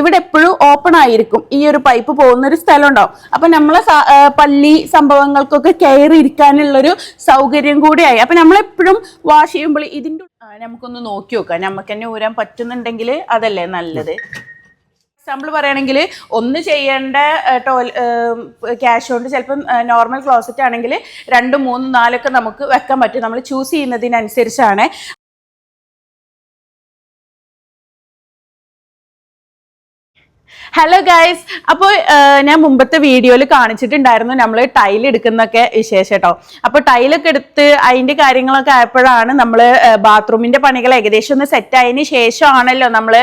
ഇവിടെ എപ്പോഴും ഓപ്പൺ ആയിരിക്കും. ഈ ഒരു പൈപ്പ് പോകുന്ന ഒരു സ്ഥലം ഉണ്ടാവും അപ്പൊ നമ്മളെ പള്ളി സംഭവങ്ങൾക്കൊക്കെ കയറി ഇരിക്കാനുള്ളൊരു സൗകര്യം കൂടിയായി. അപ്പൊ നമ്മളെപ്പോഴും വാഷ് ചെയ്യുമ്പോൾ ഇതിന്റെ നമുക്കൊന്ന് നോക്കി നോക്കാം. നമുക്ക് തന്നെ ഊരാൻ പറ്റുന്നുണ്ടെങ്കിൽ അതല്ലേ നല്ലത്? എക്സാമ്പിൾ പറയുകയാണെങ്കിൽ ഒന്ന് ചെയ്യേണ്ട ടോയ് ക്യാഷ് കൊണ്ട് ചിലപ്പം നോർമൽ ക്ലോസറ്റ് ആണെങ്കിൽ രണ്ട് മൂന്ന് നാലൊക്കെ നമുക്ക് വെക്കാൻ പറ്റും. നമ്മൾ ചൂസ് ചെയ്യുന്നതിനനുസരിച്ചാണ്. ഹലോ ഗൈസ് അപ്പോൾ ഞാൻ മുമ്പത്തെ വീഡിയോയിൽ കാണിച്ചിട്ടുണ്ടായിരുന്നു നമ്മൾ ടൈൽ എടുക്കുന്നൊക്കെ വിശേഷം കേട്ടോ. അപ്പോൾ ടൈലൊക്കെ എടുത്ത് അതിന്റെ കാര്യങ്ങളൊക്കെ ആയപ്പോഴാണ് നമ്മൾ ബാത്റൂമിന്റെ പണികൾ ഏകദേശം ഒന്ന് സെറ്റ് ആയതിനു ശേഷമാണല്ലോ നമ്മൾ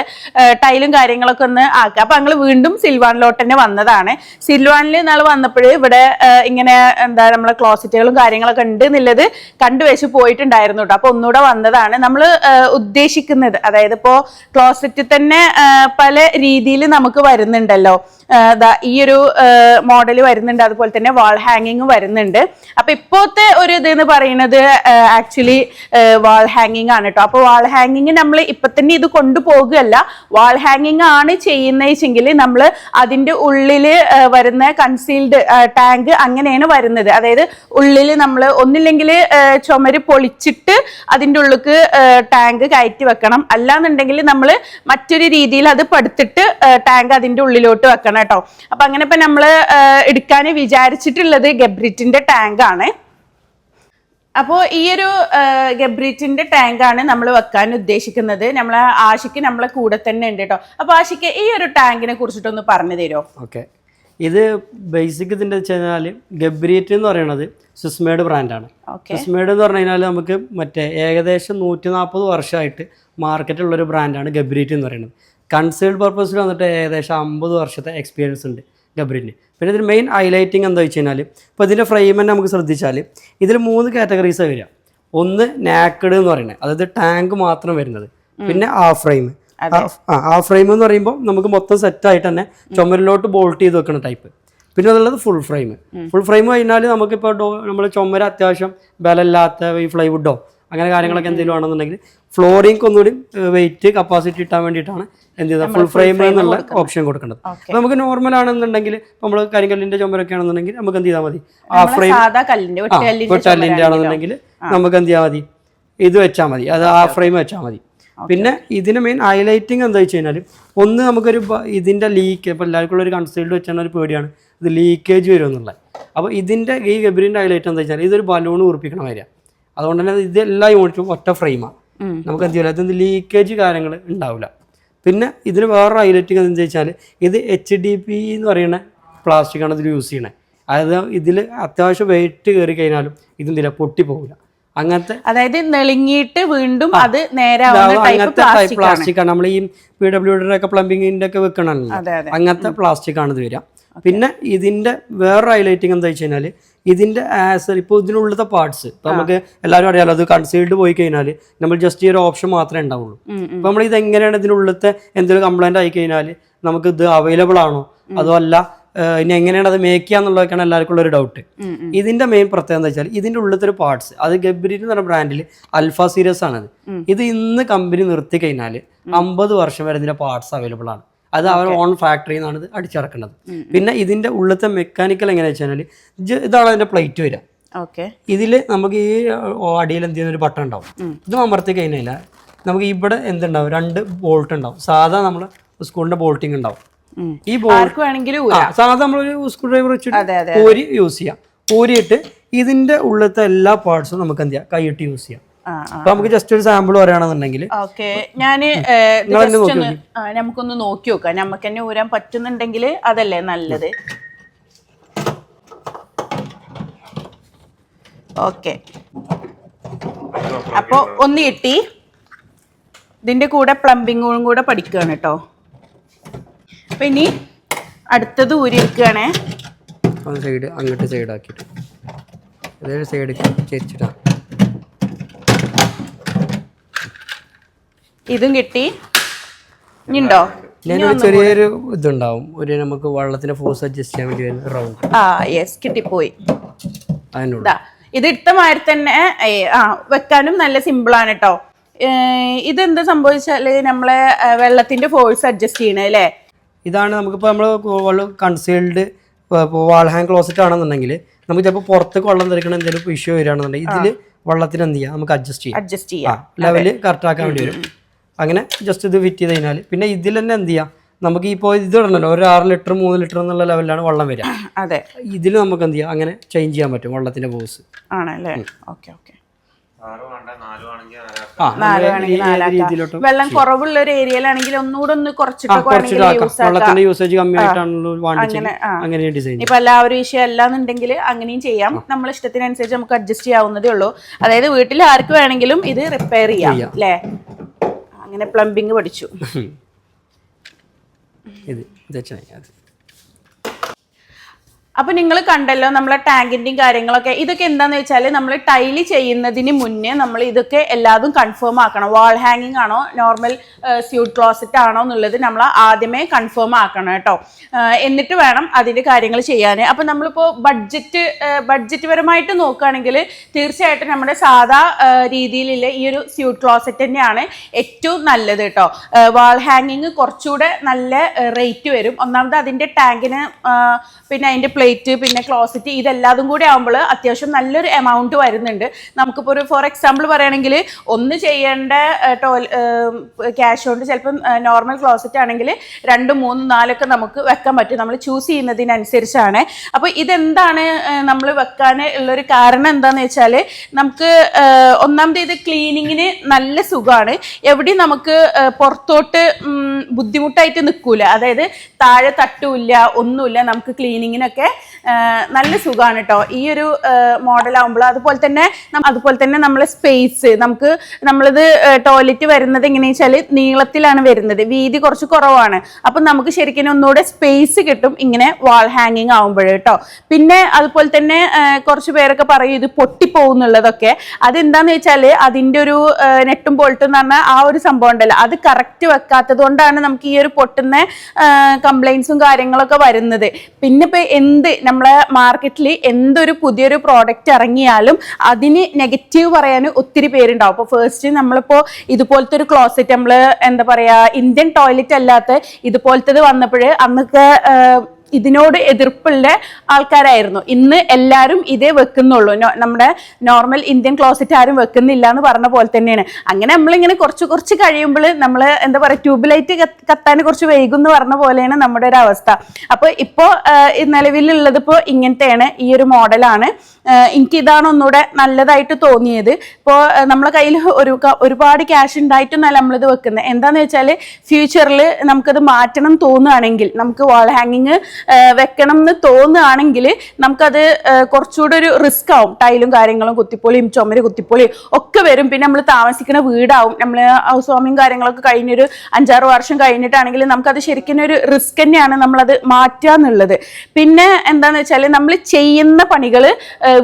ടൈലും കാര്യങ്ങളൊക്കെ ഒന്ന് ആക്കുക. അപ്പോൾ ഞങ്ങൾ വീണ്ടും സിൽവാനിലോട്ട് തന്നെ വന്നതാണ്. സിൽവാനിൽ നാൾ വന്നപ്പോൾ ഇവിടെ ഇങ്ങനെ എന്താ നമ്മളെ ക്ലോസറ്റുകളും കാര്യങ്ങളൊക്കെ ഉണ്ട് എന്നുള്ളത് കണ്ടുവെച്ച് പോയിട്ടുണ്ടായിരുന്നു കേട്ടോ. അപ്പോൾ ഒന്നുകൂടെ വന്നതാണ്. നമ്മൾ ഉദ്ദേശിക്കുന്നത് അതായത് ഇപ്പോൾ ക്ലോസറ്റിൽ തന്നെ പല രീതിയിൽ നമുക്ക് വരുന്നുണ്ടല്ലോ. ഈ ഒരു മോഡൽ വരുന്നുണ്ട്. അതുപോലെ തന്നെ വാൾ ഹാങ്ങിങ് വരുന്നുണ്ട്. അപ്പൊ ഇപ്പോഴത്തെ ഒരു ഇത് എന്ന് പറയുന്നത് ആക്ച്വലി വാൾ ഹാങ്ങിങ് ആണ് കേട്ടോ അപ്പൊ വാൾ ഹാങ്ങിങ് നമ്മൾ ഇപ്പൊ തന്നെ ഇത് കൊണ്ടുപോകുകയല്ല. വാൾ ഹാങ്ങിങ് ആണ് ചെയ്യുന്നെങ്കിൽ നമ്മൾ അതിന്റെ ഉള്ളിൽ വരുന്ന കൺസീൽഡ് ടാങ്ക് അങ്ങനെയാണ് വരുന്നത്. അതായത് ഉള്ളിൽ നമ്മൾ ഒന്നില്ലെങ്കിൽ ചുമര് പൊളിച്ചിട്ട് അതിന്റെ ഉള്ളിക്ക് ടാങ്ക് കയറ്റി വെക്കണം. അല്ലാന്നുണ്ടെങ്കിൽ നമ്മൾ മറ്റൊരു രീതിയിൽ അത് പടുത്തിട്ട് ടാങ്ക് അതിന്റെ ഉള്ളിലോട്ട് വെക്കണം കേട്ടോ. അപ്പൊ അങ്ങനെ ഇപ്പൊ നമ്മൾ എടുക്കാൻ വിചാരിച്ചിട്ടുള്ളത് ഗബ്രിറ്റിന്റെ ടാങ്ക് ആണ്. അപ്പോൾ ഈയൊരു ഒരു ഗബ്രിറ്റിന്റെ ടാങ്ക് ആണ് നമ്മൾ വെക്കാൻ ഉദ്ദേശിക്കുന്നത്. നമ്മളെ ആഷിക്ക് നമ്മളെ കൂടെ തന്നെ ഉണ്ട് കേട്ടോ. അപ്പൊ ആഷിക്ക് ഈ ഒരു ടാങ്കിനെ കുറിച്ചിട്ടൊന്ന് പറഞ്ഞു തരുമോ? ഓക്കെ. ഇത് ബേസിക് ഇതിന്റെ വെച്ച് കഴിഞ്ഞാൽ ഗബ്രീറ്റ് എന്ന് പറയുന്നത് സുസ്മേഡ് ബ്രാൻഡാണ് സുസ്മേഡ് എന്ന് പറഞ്ഞു കഴിഞ്ഞാൽ നമുക്ക് മറ്റേ ഏകദേശം നൂറ്റി നാൽപ്പത് വർഷമായിട്ട് മാർക്കറ്റിലുള്ളൊരു ബ്രാൻഡാണ് ഗബ്രീറ്റ് എന്ന് പറയുന്നത്. കൺസേൾഡ് പർപ്പസിൽ വന്നിട്ട് ഏകദേശം അമ്പത് വർഷത്തെ എക്സ്പീരിയൻസ് ഉണ്ട് ഗബ്രിന്. പിന്നെ ഇതിന് മെയിൻ ഹൈലൈറ്റിംഗ് എന്താ വെച്ച് കഴിഞ്ഞാൽ ഇപ്പോൾ ഇതിന്റെ ഫ്രെയിം തന്നെ നമുക്ക് ശ്രദ്ധിച്ചാൽ ഇതിൽ മൂന്ന് കാറ്റഗറീസാണ് വരിക. ഒന്ന് നാക്കഡ് എന്ന് പറയുന്നത്. അതായത് ടാങ്ക് മാത്രം വരുന്നത്. പിന്നെ ആ ഫ്രെയിം ആ ഫ്രെയിം എന്ന് പറയുമ്പോൾ നമുക്ക് മൊത്തം സെറ്റായിട്ട് തന്നെ ചുമരിലോട്ട് ബോൾട്ട് ചെയ്ത് വെക്കുന്ന ടൈപ്പ് പിന്നെ അതുള്ളത് ഫുൾ ഫ്രെയിം ഫുൾ ഫ്രെയിം കഴിഞ്ഞാൽ നമുക്കിപ്പോൾ ഡോ നമ്മൾ ചുമര അത്യാവശ്യം ബലമില്ലാത്ത ഈ ഫ്ലൈവുഡോ അങ്ങനെ കാര്യങ്ങളൊക്കെ എന്തെങ്കിലും ആണെന്നുണ്ടെങ്കിൽ ഫ്ലോറിംഗ് ഒന്നുകൂടി വെയിറ്റ് കപ്പാസിറ്റി കിട്ടാൻ വേണ്ടിയിട്ടാണ് എന്ത് ചെയ്താൽ ഫുൾ ഫ്രെയിം എന്നുള്ള ഓപ്ഷൻ കൊടുക്കേണ്ടത്. അപ്പോൾ നമുക്ക് നോർമൽ ആണെന്നുണ്ടെങ്കിൽ നമ്മൾ കരിങ്കല്ലിന്റെ ചുമരൊക്കെ ആണെന്നുണ്ടെങ്കിൽ നമുക്ക് എന്ത് ചെയ്താൽ മതി? ആ ഫ്രെയിം വെട്ടുകല്ലിന്റെ ആണെന്നുണ്ടെങ്കിൽ നമുക്ക് എന്ത് ചെയ്യാൽ മതി? ഇത് വെച്ചാൽ മതി. അത് ആ ഫ്രെയിം വെച്ചാൽ മതി. പിന്നെ ഇതിന് മെയിൻ ഹൈലൈറ്റിംഗ് എന്താ വെച്ച് കഴിഞ്ഞാൽ ഒന്ന് നമുക്കൊരു ഇതിന്റെ ഇതിന്റെ ലീക്ക് ഇപ്പോൾ എല്ലാവർക്കും ഒരു കൺസീൽഡ് വെച്ചാൽ ഒരു പേടിയാണ്. ഇത് ലീക്കേജ് വരും എന്നുള്ളത് അപ്പോൾ ഇതിന്റെ ഈ ഗബ്രീന്റെ ഹൈലൈറ്റ് എന്താ വെച്ചാൽ ഇതൊരു ബലൂൺ ഉറപ്പിക്കണ വരിക അതുകൊണ്ട് തന്നെ ഇത് എല്ലാ യൂണിറ്റും ഒറ്റ ഫ്രെയിമാണ് നമുക്ക് എന്ത് ചെയ്യില്ല ഇതിന് ലീക്കേജ് കാര്യങ്ങൾ ഉണ്ടാവില്ല പിന്നെ ഇതിന് വേറൊരു ഹൈലൈറ്റിംഗ് എന്താ വെച്ചാൽ ഇത് എച്ച് ഡി പി എന്ന് പറയുന്ന പ്ലാസ്റ്റിക്കാണ് ഇതിൽ യൂസ് ചെയ്യണത് അതായത് ഇതിൽ അത്യാവശ്യം വെയിറ്റ് കയറി കഴിഞ്ഞാലും ഇതെന്തില്ല പൊട്ടിപ്പോകില്ല അങ്ങനത്തെ അതായത് നെളിങ്ങിയിട്ട് വീണ്ടും അത് അങ്ങനത്തെ ടൈപ്പ് പ്ലാസ്റ്റിക് ആണ്. നമ്മൾ ഈ പി ഡബ്ല്യൂഡിയുടെ ഒക്കെ പ്ലംബിങ്ങിന്റെ ഒക്കെ വെക്കണല്ലോ അങ്ങനത്തെ പ്ലാസ്റ്റിക് ആണ് ഇത് വരിക. പിന്നെ ഇതിന്റെ വേറൊരു ഹൈലൈറ്റിംഗ് എന്താ വെച്ച് കഴിഞ്ഞാൽ ഇതിന്റെ ആസർ ഇപ്പോൾ ഇതിനുള്ളത്തെ പാർട്സ് ഇപ്പൊ നമുക്ക് എല്ലാവരും അറിയാലോ അത് കൺസീൽഡ് പോയി കഴിഞ്ഞാൽ നമ്മൾ ജസ്റ്റ് ഈ ഒരു ഓപ്ഷൻ മാത്രമേ ഉണ്ടാവുള്ളൂ. അപ്പൊ നമ്മൾ ഇത് എങ്ങനെയാണ് ഇതിനുള്ളത്തെ എന്തെങ്കിലും കംപ്ലൈന്റ് ആയി കഴിഞ്ഞാൽ നമുക്ക് ഇത് അവൈലബിൾ ആണോ? അതോ അല്ല ഇനി എങ്ങനെയാണ് അത് മേക്ക് ചെയ്യാന്നുള്ളതൊക്കെയാണ് എല്ലാവർക്കും ഉള്ള ഒരു ഡൗട്ട്. ഇതിന്റെ മെയിൻ പ്രത്യേകത എന്താ വെച്ചാൽ ഇതിന്റെ ഉള്ളത്തെ ഒരു പാർട്സ് അത് ഗബ്രീൻ എന്ന് പറഞ്ഞ ബ്രാൻഡിൽ അൽഫ സീരിയസ് ആണത്. ഇത് ഇന്ന് കമ്പനി നിർത്തി കഴിഞ്ഞാൽ അമ്പത് വർഷം വരെ ഇതിന്റെ പാർട്സ് അവൈലബിൾ ആണ്. അത് അവർ ഓൺ ഫാക്ടറിയിൽ നിന്നാണ് ഇത് അടിച്ചിറക്കുന്നത്. പിന്നെ ഇതിന്റെ ഉള്ളത്തെ മെക്കാനിക്കൽ എങ്ങനെയാ വെച്ചാൽ ഇതാണ് അതിന്റെ പ്ലേറ്റ് വരിക. ഓക്കെ ഇതിൽ നമുക്ക് ഈ അടിയിൽ എന്ത് ചെയ്യുന്ന ഒരു ബട്ടൺ ഉണ്ടാവും. ഇത് അമർത്തി കഴിഞ്ഞാൽ നമുക്ക് ഇവിടെ എന്തുണ്ടാവും? രണ്ട് ബോൾട്ട് ഉണ്ടാവും. സാധാ നമ്മൾ സ്കൂളിന്റെ ബോൾട്ടിങ് ഉണ്ടാവും. ഈ ബോൾട്ട് ആർക്ക് വേണമെങ്കിലും ആ, സാധാ നമ്മളൊരു സ്ക്രൂ ഡ്രൈവർ വെച്ചിട്ട് കോരി യൂസ് ചെയ്യാം. കോരിയിട്ട് ഇതിന്റെ ഉള്ളത്തെ എല്ലാ പാർട്സും നമുക്ക് എന്ത് ചെയ്യാം? കൈയിട്ട് യൂസ് ചെയ്യാം. അപ്പൊ നമുക്ക് ജസ്റ്റ് ഒരു സാമ്പിൾ പറയുകയാണെന്നുണ്ടെങ്കിൽ ഓക്കെ. ഞാൻ നമുക്കൊന്ന് നോക്കി നോക്കാം. നമുക്ക് തന്നെ ഊരാൻ പറ്റുന്നുണ്ടെങ്കിൽ അതല്ലേ നല്ലത്? ഓക്കെ. അപ്പൊ ഒന്ന് കിട്ടി. ഇതിന്റെ കൂടെ പ്ലംബിങ്ങും കൂടെ പഠിക്കുകയാണ് കേട്ടോ. അപ്പൊ ഇനി അടുത്തത് ഊരിയിരിക്കുകയാണേ സൈഡ് അങ്ങോട്ട് സൈഡ് ആക്കിയിട്ട്. അതായത് സൈഡ് ചെരിച്ചിട്ടാ ഇതും കിട്ടി. ഇണ്ടോ ഞാനൊരു ചെറിയൊരു ഇതുണ്ടാവും. ഒരു നമുക്ക് വെള്ളത്തിന്റെ ഫോഴ്സ് അഡ്ജസ്റ്റ് ചെയ്യാൻ വേണ്ടി വരുന്ന റൗണ്ട് ആ യെസ് കിട്ടിപ്പോയി. അതിനുള്ള ഇതാ ഇട്ട മാതിരി തന്നെ ആ വെക്കാനും നല്ല സിമ്പിൾ ആണ് കേട്ടോ ഇതെന്താ സംഭവിച്ചാൽ നമ്മളെ വെള്ളത്തിന്റെ ഫോഴ്സ് അഡ്ജസ്റ്റ് ചെയ്യണേ അല്ലേ? ഇതാണ് നമുക്കിപ്പോൾ നമ്മൾ കൺസീൽഡ് വാൾ ഹാങ് ക്ലോസറ്റ് ആണെന്നുണ്ടെങ്കിൽ നമുക്ക് ചിലപ്പോൾ പുറത്തേക്ക് വെള്ളം തെറിക്കണ എന്തെങ്കിലും ഇഷ്യൂ വരികയാണെന്നുണ്ടെങ്കിൽ ഇതിൽ വെള്ളത്തിന് എന്ത് ചെയ്യാം? നമുക്ക് അഡ്ജസ്റ്റ് ചെയ്യാം. അഡ്ജസ്റ്റ് ചെയ്യാം. ലെവൽ കറക്റ്റ് ആക്കാൻ വേണ്ടി വരും. അങ്ങനെ ജസ്റ്റ് ഇത് ഫിറ്റ് ചെയ്ത് കഴിഞ്ഞാൽ പിന്നെ ഇതിൽ തന്നെ എന്ത് ചെയ്യാം? നമുക്ക് ഇപ്പോൾ ഇത് ഇടണല്ലോ. ഒരു ആറ് ലിറ്റർ മൂന്ന് ലിറ്റർ എന്നുള്ള ലെവലിലാണ് വെള്ളം വരിക. അതെ. ഇതിൽ നമുക്ക് എന്ത് ചെയ്യാം? അങ്ങനെ ചേഞ്ച് ചെയ്യാൻ പറ്റും വെള്ളത്തിന്റെ ബോസ് ആണല്ലേ? Okay okay. വെള്ളം കുറവുള്ള ഒരു ഏരിയയിലാണെങ്കിൽ ഒന്നുകൂടെ ഒന്ന് വെള്ളത്തിന്റെ യൂസേജ് വാങ്ങിച്ചെങ്കിൽ അങ്ങനെ. ഡിസൈൻ ഇപ്പൊ എല്ലാവരും വിഷയം അല്ലാന്നുണ്ടെങ്കിൽ അങ്ങനെയും ചെയ്യാം. നമ്മൾ ഇഷ്ടത്തിനനുസരിച്ച് നമുക്ക് അഡ്ജസ്റ്റ് ചെയ്യാവുന്നതേ ഉള്ളൂ. അതായത് വീട്ടിൽ ആർക്ക് വേണമെങ്കിലും ഇത് റിപ്പയർ ചെയ്യാം ചെയ്യാം. അല്ലേ? അങ്ങനെ പ്ലംബിങ് പഠിച്ചു. ഇത് ഇത് വെച്ചാൽ മതി. അത് അപ്പൊ നിങ്ങൾ കണ്ടല്ലോ നമ്മളെ ടാങ്കിന്റെയും കാര്യങ്ങളൊക്കെ. ഇതൊക്കെ എന്താന്ന് വെച്ചാൽ നമ്മൾ ടൈൽ ചെയ്യുന്നതിന് മുന്നേ നമ്മൾ ഇതൊക്കെ എല്ലാതും കൺഫേം ആക്കണം. വാൾ ഹാങ്ങിങ് ആണോ നോർമൽ സ്യൂട്ട് ക്ലോസറ്റ് ആണോ എന്നുള്ളത് നമ്മൾ ആദ്യമേ കൺഫേം ആക്കണം കേട്ടോ. എന്നിട്ട് വേണം അതിന്റെ കാര്യങ്ങൾ ചെയ്യാൻ അപ്പൊ നമ്മളിപ്പോ ബഡ്ജറ്റ് ബഡ്ജറ്റ് പരമായിട്ട് നോക്കുകയാണെങ്കിൽ തീർച്ചയായിട്ടും നമ്മുടെ സാധാ രീതിയിലുള്ള ഈ ഒരു സ്യൂട്ട് ക്ലോസറ്റ് തന്നെയാണ് ഏറ്റവും നല്ലത് കേട്ടോ. വാൾ ഹാങ്ങിങ് കുറച്ചുകൂടെ നല്ല റേറ്റ് വരും. ഒന്നാമത് അതിന്റെ ടാങ്കിന് പിന്നെ അതിന്റെ പ്ലേറ്റ് പിന്നെ ക്ലോസറ്റ് ഇതെല്ലാതും കൂടി ആകുമ്പോൾ അത്യാവശ്യം നല്ലൊരു എമൗണ്ട് വരുന്നുണ്ട്. നമുക്കിപ്പോൾ ഒരു ഫോർ എക്സാമ്പിൾ പറയുകയാണെങ്കിൽ ഒന്ന് ചെയ്യേണ്ട ടോയ് ക്യാഷ് കൊണ്ട് ചിലപ്പം നോർമൽ ക്ലോസറ്റ് ആണെങ്കിൽ രണ്ട് മൂന്ന് നാലൊക്കെ നമുക്ക് വെക്കാൻ പറ്റും. നമ്മൾ ചൂസ് ചെയ്യുന്നതിനനുസരിച്ചാണ്. അപ്പോൾ ഇതെന്താണ് നമ്മൾ വെക്കാൻ ഉള്ളൊരു കാരണം എന്താണെന്ന് വെച്ചാൽ നമുക്ക് ഒന്നാമത് ഇത് ക്ലീനിങ്ങിന് നല്ല സുഖമാണ്. എവിടെ നമുക്ക് പുറത്തോട്ട് ബുദ്ധിമുട്ടായിട്ട് നിൽക്കൂല. അതായത് താഴെ തട്ടുമില്ല ഒന്നുമില്ല നമുക്ക് ക്ലീനിങ്ങിനൊക്കെ നല്ല സുഖമാണ് കേട്ടോ ഈ ഒരു മോഡൽ ആകുമ്പോൾ അതുപോലെ തന്നെ അതുപോലെ തന്നെ നമ്മളെ സ്പേസ് നമുക്ക് നമ്മളിത് ടോയ്ലറ്റ് വരുന്നത് എങ്ങനെയാ വെച്ചാൽ നീളത്തിലാണ് വരുന്നത്. വീതി കുറച്ച് കുറവാണ്. അപ്പം നമുക്ക് ശരിക്കും ഒന്നുകൂടെ സ്പേസ് കിട്ടും ഇങ്ങനെ വാൾ ഹാങ്ങിങ് ആകുമ്പോൾ കേട്ടോ പിന്നെ അതുപോലെ തന്നെ കുറച്ച് പേരൊക്കെ പറയും ഇത് പൊട്ടിപ്പോകുന്നുള്ളതൊക്കെ അതെന്താന്ന് വെച്ചാൽ അതിന്റെ ഒരു നെട്ടും ബോൾട്ടും എന്ന് പറഞ്ഞാൽ ആ ഒരു സംഭവം ഉണ്ടല്ലോ. അത് കറക്റ്റ് വെക്കാത്തത് കൊണ്ടാണ് നമുക്ക് ഈ ഒരു പൊട്ടുന്ന കംപ്ലൈൻസും കാര്യങ്ങളൊക്കെ വരുന്നത്. പിന്നെ ഇപ്പൊ എന്ത് നമ്മളെ മാർക്കറ്റിൽ എന്തൊരു പുതിയൊരു പ്രോഡക്റ്റ് ഇറങ്ങിയാലും അതിന് നെഗറ്റീവ് പറയാൻ ഒത്തിരി പേരുണ്ടാവും. അപ്പോൾ ഫസ്റ്റ് നമ്മളിപ്പോൾ ഇതുപോലത്തെ ഒരു ക്ലോസറ്റ് നമ്മൾ എന്താ പറയുക ഇന്ത്യൻ ടോയ്ലറ്റ് അല്ലാത്ത ഇതുപോലത്തത് വന്നപ്പോൾ അന്നൊക്കെ ഇതിനോട് എതിർപ്പുള്ള ആൾക്കാരായിരുന്നു. ഇന്ന് എല്ലാവരും ഇതേ വെക്കുന്നുള്ളൂ. നമ്മുടെ നോർമൽ ഇന്ത്യൻ ക്ലോസറ്റ് ആരും വെക്കുന്നില്ല എന്ന് പറഞ്ഞ പോലെ തന്നെയാണ്. അങ്ങനെ നമ്മളിങ്ങനെ കുറച്ച് കുറച്ച് കഴിയുമ്പോൾ നമ്മൾ എന്താ പറയുക ട്യൂബ് ലൈറ്റ് കത്താൻ കുറച്ച് വൈകും എന്ന് പറഞ്ഞ പോലെയാണ് നമ്മുടെ ഒരു അവസ്ഥ. അപ്പോൾ ഇപ്പോൾ നിലവിലുള്ളത് ഇപ്പോൾ ഇങ്ങനത്തെയാണ് ഈ ഒരു മോഡലാണ്. എനിക്ക് ഒന്നുകൂടെ നല്ലതായിട്ട് തോന്നിയത്. ഇപ്പോൾ നമ്മളെ കയ്യിൽ ഒരു ഒരുപാട് ക്യാഷ് ഉണ്ടായിട്ടൊന്നല്ല നമ്മളിത് വെക്കുന്നത്. എന്താണെന്ന് വെച്ചാൽ ഫ്യൂച്ചറിൽ നമുക്കത് മാറ്റണം തോന്നുകയാണെങ്കിൽ നമുക്ക് വാൾ ഹാങ്ങിങ് വെക്കണം എന്ന് തോന്നുകയാണെങ്കിൽ നമുക്കത് കുറച്ചുകൂടെ ഒരു റിസ്ക് ആവും. ടൈലും കാര്യങ്ങളും കുത്തിപ്പൊളിയും ചുമര് കുത്തിപ്പൊളിയും ഒക്കെ വരും. പിന്നെ നമ്മൾ താമസിക്കുന്ന വീടാവും. നമ്മൾ ഹൗസ് വാമിങ് കാര്യങ്ങളൊക്കെ കഴിഞ്ഞൊരു അഞ്ചാറ് വർഷം കഴിഞ്ഞിട്ടാണെങ്കിൽ നമുക്കത് ശരിക്കും ഒരു റിസ്ക് തന്നെയാണ് നമ്മളത് മാറ്റുക എന്നുള്ളത്. പിന്നെ എന്താണെന്ന് വെച്ചാൽ നമ്മൾ ചെയ്യുന്ന പണികൾ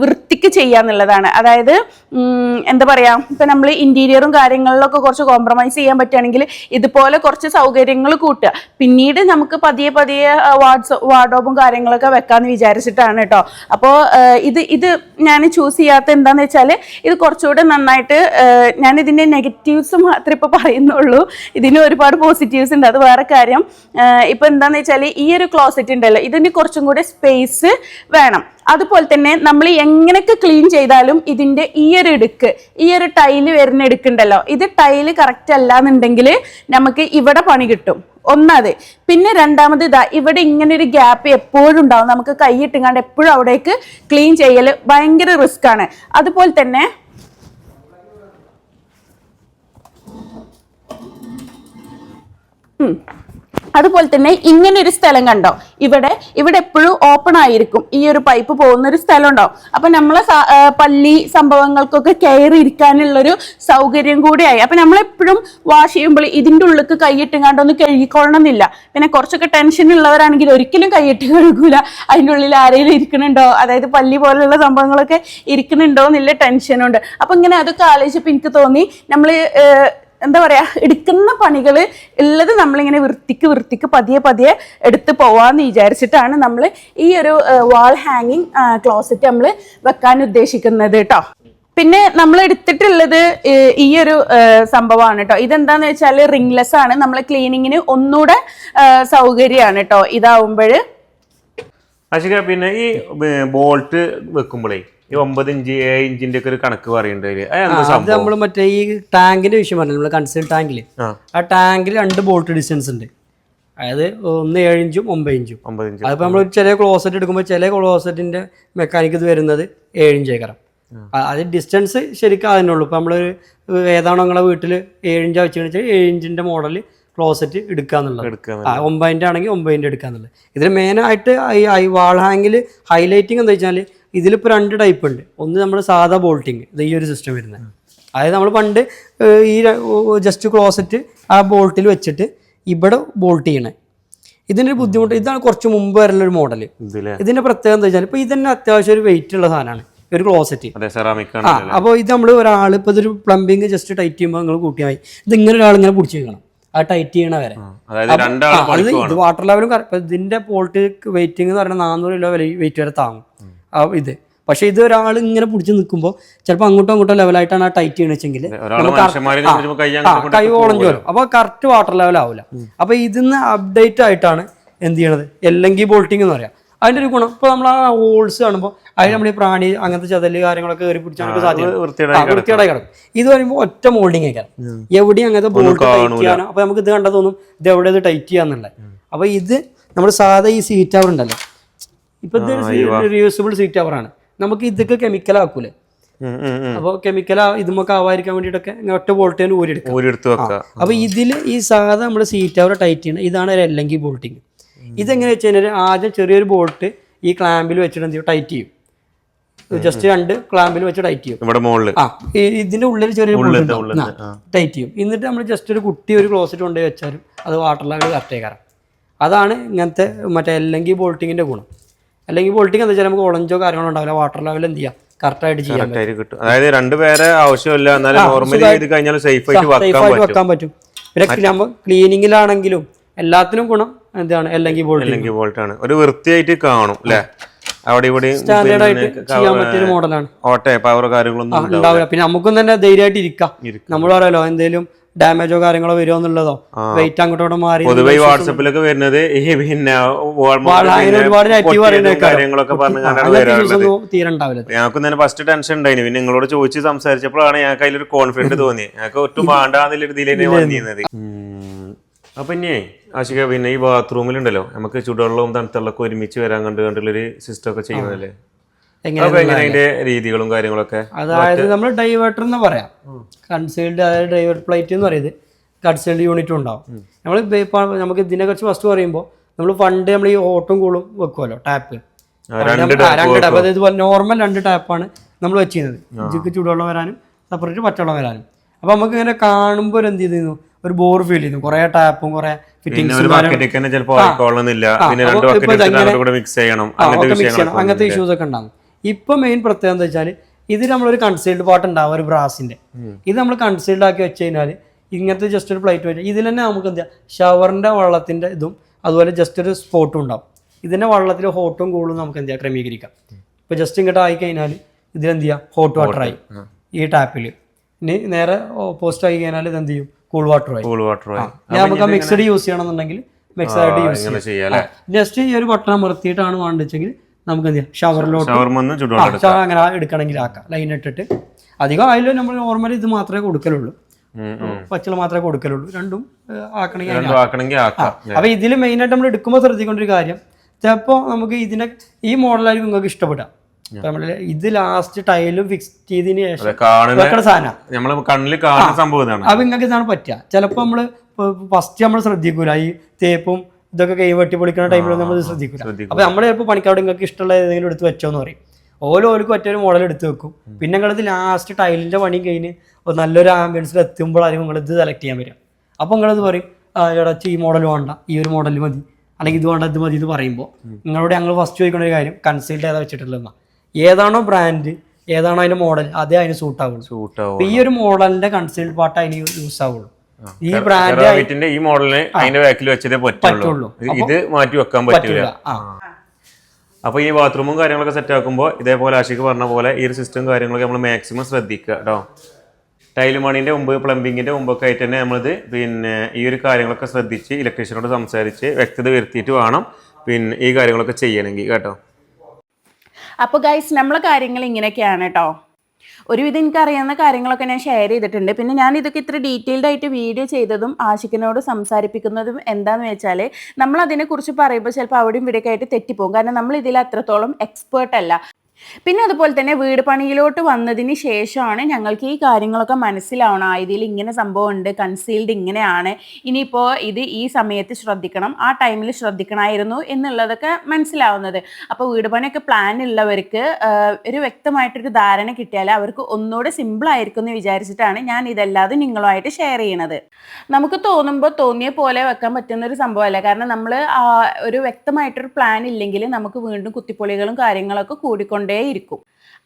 വൃത്തിക്ക് ചെയ്യുക എന്നുള്ളതാണ്. അതായത് എന്താ പറയുക ഇപ്പം നമ്മൾ ഇന്റീരിയറും കാര്യങ്ങളിലൊക്കെ കുറച്ച് കോംപ്രമൈസ് ചെയ്യാൻ പറ്റുകയാണെങ്കിൽ ഇതുപോലെ കുറച്ച് സൗകര്യങ്ങൾ കൂട്ടുക. പിന്നീട് നമുക്ക് പതിയെ പതിയെ വാർഡ്സ് വാർഡോബും കാര്യങ്ങളൊക്കെ വെക്കാന്ന് വിചാരിച്ചിട്ടാണ് കേട്ടോ. അപ്പോൾ ഇത് ഇത് ഞാൻ ചൂസ് ചെയ്യാത്ത എന്താണെന്ന് വെച്ചാൽ ഇത് കുറച്ചുകൂടെ നന്നായിട്ട് ഞാൻ ഇതിന്റെ നെഗറ്റീവ്സ് മാത്രമേ ഇപ്പോൾ പറയുന്നുള്ളൂ. ഇതിന് ഒരുപാട് പോസിറ്റീവ്സ് ഉണ്ട്. അത് വേറെ കാര്യം. ഇപ്പോൾ എന്താണെന്ന് വെച്ചാൽ ഈ ഒരു ക്ലോസറ്റ് ഉണ്ടല്ലോ ഇതിന് കുറച്ചും കൂടെ സ്പേസ് വേണം. അതുപോലെ തന്നെ നമ്മൾ എങ്ങനെയൊക്കെ ക്ലീൻ ചെയ്താലും ഇതിന്റെ ഈ ഒരു ഇടുക്ക് ഈ ഒരു ടൈൽ വരുന്ന ഇടുക്കുണ്ടല്ലോ. ഇത് ടൈൽ കറക്റ്റ് അല്ല എന്നുണ്ടെങ്കിൽ നമുക്ക് ഇവിടെ പണി കിട്ടും. ഒന്നത് പിന്നെ രണ്ടാമത് ഇതാ ഇവിടെ ഇങ്ങനെ ഒരു ഗ്യാപ്പ് എപ്പോഴും ഉണ്ടാവും. നമുക്ക് കൈയിട്ടുങ്ങാണ്ട് എപ്പോഴും അവിടേക്ക് ക്ലീൻ ചെയ്യൽ ഭയങ്കര റിസ്ക് ആണ്. അതുപോലെ തന്നെ ഉം. അതുപോലെ തന്നെ ഇങ്ങനെ ഒരു സ്ഥലം കണ്ടോ? ഇവിടെ ഇവിടെ എപ്പോഴും ഓപ്പൺ ആയിരിക്കും. ഈ ഒരു പൈപ്പ് പോകുന്ന ഒരു സ്ഥലം ഉണ്ടാവും അപ്പൊ നമ്മളെ പള്ളി സംഭവങ്ങൾക്കൊക്കെ കയറി ഇരിക്കാനുള്ളൊരു സൗകര്യം കൂടിയായി. അപ്പൊ നമ്മളെപ്പോഴും വാഷ് ചെയ്യുമ്പോൾ ഇതിന്റെ കൈയിട്ടുങ്ങാണ്ടൊന്ന് കഴുകിക്കൊള്ളണം എന്നില്ല പിന്നെ കുറച്ചൊക്കെ ടെൻഷൻ ഉള്ളവരാണെങ്കിൽ ഒരിക്കലും കൈയിട്ട് കഴുകൂല. അതിന്റെ ഉള്ളിൽ ആരെങ്കിലും ഇരിക്കുന്നുണ്ടോ? അതായത് പള്ളി പോലുള്ള സംഭവങ്ങളൊക്കെ ഇരിക്കുന്നുണ്ടോ എന്നുള്ള ടെൻഷനുണ്ട് അപ്പൊ ഇങ്ങനെ അതൊക്കെ ആലോചിച്ചപ്പോൾ എനിക്ക് തോന്നി നമ്മൾ എന്താ പറയാ എടുക്കുന്ന പണികൾ ഉള്ളത് നമ്മളിങ്ങനെ വൃത്തിക്ക് വൃത്തിക്ക് പതിയെ പതിയെ എടുത്ത് പോവാന്ന് വിചാരിച്ചിട്ടാണ് നമ്മൾ ഈ ഒരു വാൾ ഹാങ്ങിങ് ക്ലോസറ്റ് നമ്മൾ വെക്കാൻ ഉദ്ദേശിക്കുന്നത് കേട്ടോ പിന്നെ നമ്മൾ എടുത്തിട്ടുള്ളത് ഈ ഒരു സംഭവമാണ് കേട്ടോ ഇതെന്താന്ന് വെച്ചാൽ റിംഗ്ലെസ് ആണ്. നമ്മൾ ക്ലീനിങ്ങിന് ഒന്നുകൂടെ സൗകര്യമാണ് കേട്ടോ ഇതാവുമ്പോൾ അശിക പിന്നെ ഈ ബോൾട്ട് വെക്കുമ്പോഴേ ഈ ഒമ്പത് ഇഞ്ച് ഏഴ് ഇഞ്ചിന്റെ ഒക്കെ ഒരു കണക്ക് പറയുന്നുണ്ട് അത് നമ്മൾ മറ്റേ ഈ ടാങ്കിന്റെ വിഷയം പറഞ്ഞു നമ്മൾ കൺസീൽ ടാങ്കിൽ ആ. ടാങ്കിൽ രണ്ട് ബോൾട്ട് ഡിസ്റ്റൻസ് ഉണ്ട്. അതായത് ഒന്ന് ഏഴ് ഇഞ്ചും ഒമ്പത് ഇഞ്ചും. ഒമ്പത് ഇഞ്ച്. അതിപ്പോൾ നമ്മൾ ചില ക്ലോസറ്റ് എടുക്കുമ്പോൾ ചില ക്ലോസറ്റിന്റെ മെക്കാനിക് ഇത് വരുന്നത് ഏഴ് ഇഞ്ച് ഏക്കരം അത് ഡിസ്റ്റൻസ് ശരിക്കും അതിനുള്ളൂ ഇപ്പം നമ്മൾ ഏതാണോ നിങ്ങളെ വീട്ടിൽ ഏഴ് ഇഞ്ച് വെച്ച് കഴിഞ്ഞാൽ ഏഴ് ഇഞ്ചിന്റെ മോഡൽ ക്ലോസറ്റ് എടുക്കുക എന്നുള്ളത്. എടുക്കുക ആ ഒമ്പതിന്റെ ആണെങ്കിൽ ഒമ്പതിന്റെ എടുക്കാന്നുള്ളത് ഇതിൽ മെയിനായിട്ട് ഈ വാൾ ഹാങ്ങിൽ ഹൈലൈറ്റിംഗ് എന്താ വെച്ചാൽ ഇതിലിപ്പോൾ രണ്ട് ടൈപ്പ് ഉണ്ട്. ഒന്ന് നമ്മൾ സാധാ ബോൾട്ടിങ് ഇത് ഈ ഒരു സിസ്റ്റം വരുന്നത് അതായത് നമ്മൾ പണ്ട് ഈ ജസ്റ്റ് ക്ലോസറ്റ് ആ ബോൾട്ടിൽ വെച്ചിട്ട് ഇവിടെ ബോൾട്ട് ചെയ്യണേ. ഇതിന്റെ ഒരു ബുദ്ധിമുട്ട് ഇതാണ് കുറച്ച് മുമ്പ് വരെയുള്ള ഒരു മോഡൽ ഇതിന്റെ ഇതിന്റെ പ്രത്യേകത എന്താ വെച്ചാൽ ഇപ്പോൾ ഇതന്നെ അത്യാവശ്യം ഒരു വെയിറ്റ് ഉള്ള സാധനമാണ് ഒരു ക്ലോസറ്റ് ആ അപ്പോൾ ഇത് നമ്മൾ ഒരാൾ ഇപ്പോൾ ഇതൊരു പ്ലംബിങ് ജസ്റ്റ് ടൈറ്റ് ചെയ്യുമ്പോൾ നിങ്ങൾ കൂട്ടിയാൽ മതി. ഇത് ഇങ്ങനെ ഒരാൾ ഇങ്ങനെ പിടിച്ച് വെക്കണം ആ ടൈറ്റ് ചെയ്യണ വരെ. അത് ഇത് വാട്ടർ ലെവലും ഇതിന്റെ പോൾട്ട് വെയിറ്റിംഗ് എന്ന് പറഞ്ഞാൽ നാനൂറ് കിലോ വെയിറ്റ് വരെ താങ്ങും. ഇത്. പക്ഷെ ഇത് ഒരാൾ ഇങ്ങനെ പിടിച്ച് നിൽക്കുമ്പോൾ ചിലപ്പോൾ അങ്ങോട്ടും അങ്ങോട്ടും ലെവലായിട്ടാണ് ആ ടൈറ്റ് ചെയ്യണ വെച്ചെങ്കിൽ കൈ ഓളഞ്ചു വരും അപ്പോൾ കറക്റ്റ് വാട്ടർ ലെവൽ ആവില്ല അപ്പോൾ ഇതിന്ന് അപ്ഡേറ്റ് ആയിട്ടാണ് എന്ത് ചെയ്യണത്? എല്ലെങ്കിൽ ബോൾട്ടിംഗ് എന്ന് പറയാം. അതിന്റെ ഒരു ഗുണം. ഇപ്പോൾ നമ്മൾ ആ ഹോൾസ് കാണുമ്പോൾ അതിൽ നമ്മൾ ഈ പ്രാണി അങ്ങനത്തെ ചതൽ കാര്യങ്ങളൊക്കെ കയറി പിടിച്ചാൽ നമുക്ക് സാധ്യത വൃത്തിയുടെ കിടക്കും. ഇത് പറയുമ്പോൾ ഒറ്റ മോൾഡിങ് ആയിരിക്കാം എവിടെയും അങ്ങനത്തെ ബോൾട്ട് ടൈറ്റ് ചെയ്യാനോ അപ്പൊ നമുക്ക് ഇത് കണ്ടാൽ തോന്നും ഇത് എവിടെ ഇത് ടൈറ്റ് ചെയ്യാന്നുള്ളത്. അപ്പോൾ ഇത് നമ്മൾ സാധാ ഈ സീറ്റ് അവർ ഉണ്ടല്ലോ. ഇപ്പൊ ഇത് റിയൂസബിൾ സീറ്റ് ആണ്. നമുക്ക് ഇതൊക്കെ കെമിക്കൽ ആക്കൂലേ. അപ്പോൾ കെമിക്കൽ ഇതുമൊക്കെ ആവാതിരിക്കാൻ വേണ്ടിയിട്ടൊക്കെ ഒറ്റ ബോൾട്ടേന് ഊരിയെടുക്കാം ഊരി എടുത്ത് വെക്ക അപ്പൊ ഇതിൽ ഈ സാധാ നമ്മുടെ സീറ്റ് അവർ ടൈറ്റ് ചെയ്യണം ഇതാണ് ഒരു എല്ലെങ്കിൽ ബോൾട്ടിങ് ഇതെങ്ങനെ വെച്ച് കഴിഞ്ഞാൽ ആദ്യം ചെറിയൊരു ബോൾട്ട് ഈ ക്ലാമ്പിൽ വെച്ചിട്ട് എന്ത് ചെയ്യും? ടൈറ്റ് ചെയ്യും. ജസ്റ്റ് രണ്ട് ക്ലാമ്പിൽ വെച്ച് ടൈറ്റ് ചെയ്യും. ഇവിടെ മുകളിൽ ആ ഇതിന്റെ ഉള്ളിൽ ചെറിയ ടൈറ്റ് ചെയ്യും. എന്നിട്ട് നമ്മൾ ജസ്റ്റ് ഒരു കുട്ടി ഒരു ക്ലോസറ്റ് കൊണ്ടുപോയി വെച്ചാലും അത് വാട്ടർ ലെവൽ കറക്റ്റ് ആയിക്കാരം അതാണ് ഇങ്ങനത്തെ മറ്റേ എല്ലെങ്കിൽ ബോൾട്ടിങ്ങിന്റെ ഗുണം. അല്ലെങ്കിൽ ബോൾട്ടിങ് എന്താ വെച്ചാൽ നമുക്ക് ഒളഞ്ചോ കാര്യങ്ങളോ ഉണ്ടാവില്ല. വാട്ടർ ലെവൽ എന്ത് ചെയ്യാം? കറക്റ്റായിട്ട് ചെയ്യാൻ കിട്ടും. അതായത് രണ്ടുപേരെ ആവശ്യമില്ല എന്നാലും നോർമലി ചെയ്ത് കഴിഞ്ഞാൽ സേഫ് ആയിട്ട് വെക്കാൻ പറ്റും. പറ്റും. പിന്നെ നമ്മൾ ക്ലീനിങ്ങിലാണെങ്കിലും എല്ലാത്തിനും ഗുണം എന്താണ് അല്ലെങ്കിൽ ബോൾട്ടിങ് അല്ലെങ്കിൽ വോൾട്ടാണ് ഒരു വൃത്തിയായിട്ട് കാണും അല്ലേ? അവിടെ ഇവിടെ സ്റ്റാൻഡേർഡ് ആയിട്ട് ചെയ്യാൻ പറ്റിയൊരു മോഡലാണ് ഓട്ടെ പവർ കാര്യങ്ങളൊന്നും ഉണ്ടാവില്ല. പിന്നെ നമുക്കും തന്നെ ധൈര്യമായിട്ട് ഇരിക്കാം. ഇരിക്കാം. നമ്മൾ പറയാലോ എന്തെങ്കിലും ഡാമേജോ കാര്യങ്ങളോ വരുമോ എന്നുള്ളതോ? വെയിറ്റ് അങ്ങോട്ട് മാറി. പൊതുവെ വാട്സപ്പിലൊക്കെ വരുന്നത് പിന്നെ ഒരുപാട് നെഗറ്റീവ് തീരെ ഉണ്ടാവില്ല. ഞങ്ങൾക്ക് തന്നെ ഫസ്റ്റ് ടെൻഷൻ ഉണ്ടായിരുന്നു പിന്നെ നിങ്ങളോട് ചോദിച്ച് സംസാരിച്ചപ്പോഴാണ് ഞങ്ങൾക്ക് അതിലൊരു കോൺഫിഡൻസ് തോന്നിയത് ഞങ്ങൾക്ക് ഒട്ടും വേണ്ടാന്നുള്ള ഇതിൽ തന്നെ വന്നിരുന്നത്. അപ്പൊ ഇനി ആശിക പിന്നെ ഈ ബാത്റൂമിലുണ്ടല്ലോ നമുക്ക് ചുടുവെള്ളവും തണുത്തുള്ളൊക്കെ ഒരുമിച്ച് വരാൻ കണ്ട് കണ്ടുള്ളൊരു സിസ്റ്റം ഒക്കെ ചെയ്യുന്നതല്ലേ? എങ്ങനെ രീതികളും കാര്യങ്ങളൊക്കെ? അതായത് നമ്മൾ ഡൈവേർട്ടർ എന്ന് പറയാം. കൺസീൽഡ് അതായത് ഡൈവേർട്ട് പ്ലേറ്റ് എന്ന് പറയുന്നത് കൺസീൽഡ് യൂണിറ്റും ഉണ്ടാവും. നമ്മൾ നമുക്ക് ഇതിനെ കുറിച്ച് ഫസ്റ്റ് പറയുമ്പോൾ നമ്മൾ പണ്ട് നമ്മൾ ഈ ഓട്ടും കൂളും വെക്കുമല്ലോ ടാപ്പ് രണ്ട് ടാപ്പ് അതായത് നോർമൽ രണ്ട് ടാപ്പാണ് നമ്മൾ വെച്ചിരുന്നത്. ഇഞ്ചിക്ക് ചൂടുവെള്ളം വരാനും സെപ്പറേറ്റ് പച്ചവെള്ളം വരാനും. അപ്പൊ നമുക്ക് ഇങ്ങനെ കാണുമ്പോൾ ഒരു എന്ത് ചെയ്തിരുന്നു? ഒരു ബോർ ഫീൽ ചെയ്യുന്നു കുറെ ടാപ്പും കുറെ ഫിറ്റിംഗ്സും വിഷയങ്ങളൊക്കെ അങ്ങനത്തെ ഇഷ്യൂസ് ഒക്കെ ഉണ്ടാകും ഇപ്പൊ മെയിൻ പ്രത്യേകത എന്താ വെച്ചാൽ ഇത് നമ്മളൊരു കൺസീൽഡ് പാർട്ട് ഉണ്ടാവും ഒരു ബ്രാസിന്റെ ഇത് നമ്മൾ കൺസീൽഡ് ആക്കി വെച്ച് കഴിഞ്ഞാൽ ഇങ്ങനത്തെ ജസ്റ്റ് ഒരു പ്ലേറ്റ് വെച്ചാൽ ഇതിൽ തന്നെ നമുക്ക് എന്താ ഷവറിന്റെ വള്ളത്തിന്റെ ഇതും അതുപോലെ ജസ്റ്റ് ഒരു സ്പോട്ടും ഉണ്ടാവും. ഇതിന്റെ വെള്ളത്തിൽ ഹോട്ടും കൂളും നമുക്ക് എന്ത് ചെയ്യാം? ക്രമീകരിക്കാം. ഇപ്പൊ ജസ്റ്റ് ഇങ്ങോട്ട് ആയി കഴിഞ്ഞാൽ ഇതിലെന്ത് ചെയ്യാം? ഹോട്ട് വാട്ടർ ആയി. ഈ ടാപ്പിൽ ഇനി നേരെ ഓപ്പോസിറ്റ് ആയി കഴിഞ്ഞാൽ ഇത് എന്ത് ചെയ്യും? കൂൾ വാട്ടർ ആയി. കൂൾ വാട്ടർ ഇനി നമുക്ക് മിക്സഡ് യൂസ് ചെയ്യണമെന്നുണ്ടെങ്കിൽ മിക്സഡ് ആയിട്ട് യൂസ് ചെയ്യാം. ജസ്റ്റ് ഈ ഒരു ബട്ടൺ അമർത്തിയിട്ടാണ് വേണ്ടിച്ചെങ്കിൽ നമുക്ക് എന്ത് ചെയ്യാം ഷവറിലോട്ട് അങ്ങനെ എടുക്കണമെങ്കിൽ ആക്കാം. ലൈൻ ഇട്ടിട്ട്. അധികം അതിൽ നമ്മൾ നോർമലി ഇത് മാത്രമേ കൊടുക്കലുള്ളൂ. പച്ചള മാത്രമേ കൊടുക്കലുള്ളൂ. രണ്ടും ആക്കണമെങ്കിൽ അപ്പൊ ഇതിൽ മെയിനായിട്ട് നമ്മൾ എടുക്കുമ്പോൾ ശ്രദ്ധിക്കേണ്ട ഒരു കാര്യം ചിലപ്പോൾ നമുക്ക് ഇതിനെ ഈ മോഡലായിരിക്കും നിങ്ങൾക്ക് ഇഷ്ടപ്പെടാം ഇത് ലാസ്റ്റ് ടൈലും ഫിക്സ് ചെയ്തതിന് ശേഷം സാധനം. കണ്ണിൽ കാണുന്ന സംഭവം ഇതാണ്. അപ്പൊ നിങ്ങൾക്ക് ഇതാണ് പറ്റുക. ചിലപ്പോൾ നമ്മൾ ഫസ്റ്റ് നമ്മൾ ശ്രദ്ധിക്കൂല. ഈ തേപ്പും ഇതൊക്കെ കൈ വെട്ടി പൊളിക്കുന്ന ടൈമിൽ നമ്മൾ ശ്രദ്ധിക്കും ശ്രദ്ധിക്കൂല. അപ്പൊ നമ്മൾ ചിലപ്പോൾ പണിക്കാരോട് നിങ്ങൾക്ക് ഇഷ്ടമുള്ള ഏതെങ്കിലും എടുത്ത് വെച്ചോന്ന് പറയും. ഓരോ ഓർക്ക് മറ്റൊരു ഒരു മോഡൽ എടുത്ത് വെക്കും. പിന്നെ നിങ്ങളത് ലാസ്റ്റ് ടൈലിന്റെ പണി കഴിഞ്ഞ് നല്ലൊരു ആംബിയൻസിൽ എത്തുമ്പോഴായിരിക്കും നിങ്ങൾ ഇത് സെലക്ട് ചെയ്യാൻ വരിക. അപ്പോൾ നിങ്ങളത് പറയും ചേട്ടാ ഈ മോഡൽ വേണ്ട. ഈ ഒരു മോഡൽ മതി. അല്ലെങ്കിൽ ഇത് വേണ്ട ഇത് മതി എന്ന് പറയുമ്പോൾ നിങ്ങളോട് ഞങ്ങൾ ഫസ്റ്റ് ചോദിക്കുന്ന ഒരു കാര്യം കൺസീൽഡ് ഏതാ വെച്ചിട്ടുള്ളതെന്നാ ഏതാണോ ബ്രാൻഡ് ഏതാണോ അതിന്റെ മോഡൽ അതേ അതിന് സൂട്ട് ആവുള്ളൂ. ഈ ഒരു മോഡലിന്റെ കൺസീൽഡ് പാർട്ട് അതിന് യൂസ് ആവുള്ളൂ. ഈ ബ്രാൻഡ് ഈ മോഡലിന് അതിന്റെ ബാക്കിൽ വെച്ചതേ പറ്റുള്ളൂ. ഇത് മാറ്റി വെക്കാൻ പറ്റില്ല അപ്പൊ അപ്പോൾ ഈ ബാത്റൂമും കാര്യങ്ങളൊക്കെ സെറ്റ് ആക്കുമ്പോൾ ഇതേപോലെ ആഷിക്ക് പറഞ്ഞ പോലെ ഈ ഒരു സിസ്റ്റം കാര്യങ്ങളൊക്കെ നമ്മൾ മാക്സിമം ശ്രദ്ധിക്കുക കേട്ടോ ടൈൽ മണിന്റെ മുമ്പ് പ്ലംബിങ്ങിന്റെ മുമ്പൊക്കെ ആയിട്ട് തന്നെ നമ്മളിത് പിന്നെ ഈ ഒരു കാര്യങ്ങളൊക്കെ ശ്രദ്ധിച്ച് ഇലക്ട്രീഷ്യനോട് സംസാരിച്ച് വ്യക്തത വരുത്തിയിട്ട് വേണം പിന്നെ ഈ കാര്യങ്ങളൊക്കെ ചെയ്യണമെങ്കിൽ കേട്ടോ. അപ്പോൾ ഗൈസ് നമ്മളെ കാര്യങ്ങൾ ഇങ്ങനെയൊക്കെയാണ് കേട്ടോ ഒരുവിധം എനിക്ക് അറിയാവുന്ന കാര്യങ്ങളൊക്കെ ഞാൻ ഷെയർ ചെയ്തിട്ടുണ്ട്. പിന്നെ ഞാൻ ഇതൊക്കെ ഇത്ര ഡീറ്റെയിൽഡ് ആയിട്ട് വീഡിയോ ചെയ്തതും ആഷിക്കിനോട് സംസാരിപ്പിക്കുന്നതും എന്താണെന്ന് വെച്ചാൽ നമ്മൾ അതിനെക്കുറിച്ച് പറയുമ്പോൾ ചിലപ്പോൾ അവിടെയും ഇവിടെയൊക്കെ ആയിട്ട് തെറ്റിപ്പോകും കാരണം നമ്മൾ ഇതിൽ അത്രത്തോളം എക്സ്പേർട്ട് അല്ല. പിന്നെ അതുപോലെ തന്നെ വീട് പണിയിലോട്ട് വന്നതിന് ശേഷമാണ് ഞങ്ങൾക്ക് ഈ കാര്യങ്ങളൊക്കെ മനസ്സിലാവണം. ഇതിൽ ഇങ്ങനെ സംഭവം ഉണ്ട് കൺസീൽഡ് ഇങ്ങനെയാണ്. ഇനിയിപ്പോൾ ഇത് ഈ സമയത്ത് ശ്രദ്ധിക്കണം ആ ടൈമിൽ ശ്രദ്ധിക്കണമായിരുന്നു എന്നുള്ളതൊക്കെ മനസ്സിലാവുന്നത്. അപ്പോൾ വീട് പണിയൊക്കെ പ്ലാൻ ഉള്ളവർക്ക് ഒരു വ്യക്തമായിട്ടൊരു ധാരണ കിട്ടിയാൽ അവർക്ക് ഒന്നുകൂടെ സിമ്പിൾ ആയിരിക്കും എന്ന് വിചാരിച്ചിട്ടാണ് ഞാൻ ഇതല്ലാതെ നിങ്ങളുമായിട്ട് ഷെയർ ചെയ്യണത്. നമുക്ക് തോന്നുമ്പോൾ തോന്നിയ പോലെ വെക്കാൻ പറ്റുന്ന ഒരു സംഭവമല്ല. കാരണം നമ്മൾ ഒരു വ്യക്തമായിട്ടൊരു പ്ലാൻ ഇല്ലെങ്കിൽ നമുക്ക് വീണ്ടും കുത്തിപ്പൊളികളും കാര്യങ്ങളൊക്കെ കൂടിക്കൊണ്ടേയിരിക്കും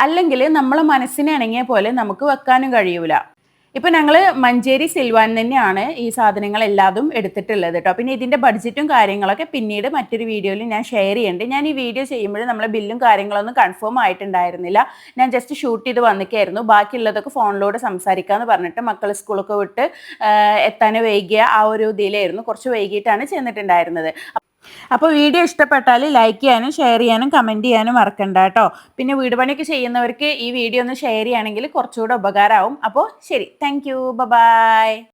അല്ലെങ്കിൽ നമ്മളെ മനസ്സിന് ഇണങ്ങിയ പോലെ നമുക്ക് വെക്കാനും കഴിയൂല. ഇപ്പം ഞങ്ങൾ മഞ്ചേരി സിൽവാൻ തന്നെയാണ് ഈ സാധനങ്ങൾ എല്ലാതും എടുത്തിട്ടുള്ളത് കേട്ടോ പിന്നെ ഇതിന്റെ ബഡ്ജറ്റും കാര്യങ്ങളൊക്കെ പിന്നീട് മറ്റൊരു വീഡിയോയിൽ ഞാൻ ഷെയർ ചെയ്യുന്നുണ്ട് ഞാൻ ഈ വീഡിയോ ചെയ്യുമ്പോൾ നമ്മളെ ബില്ലും കാര്യങ്ങളൊന്നും കൺഫേം ആയിട്ടുണ്ടായിരുന്നില്ല. ഞാൻ ജസ്റ്റ് ഷൂട്ട് ചെയ്ത് വന്നിക്കായിരുന്നു. ബാക്കിയുള്ളതൊക്കെ ഫോണിലൂടെ സംസാരിക്കാമെന്ന് പറഞ്ഞിട്ട് മക്കൾ സ്കൂളൊക്കെ വിട്ട് എത്താൻ വൈകിയ ആ ഒരു ഇതിലായിരുന്നു. കുറച്ച് വൈകിട്ടാണ് ചെന്നിട്ടുണ്ടായിരുന്നത്. അപ്പോൾ വീഡിയോ ഇഷ്ടപ്പെട്ടാൽ ലൈക്ക് ചെയ്യാനും ഷെയർ ചെയ്യാനും കമന്റ് ചെയ്യാനും മറക്കണ്ട കേട്ടോ. പിന്നെ വീട് പണിയൊക്കെ ചെയ്യുന്നവർക്ക് ഈ വീഡിയോ ഒന്ന് ഷെയർ ചെയ്യുകയാണെങ്കിൽ കുറച്ചുകൂടെ ഉപകാരമാവും. അപ്പോൾ ശരി താങ്ക് യു ബൈ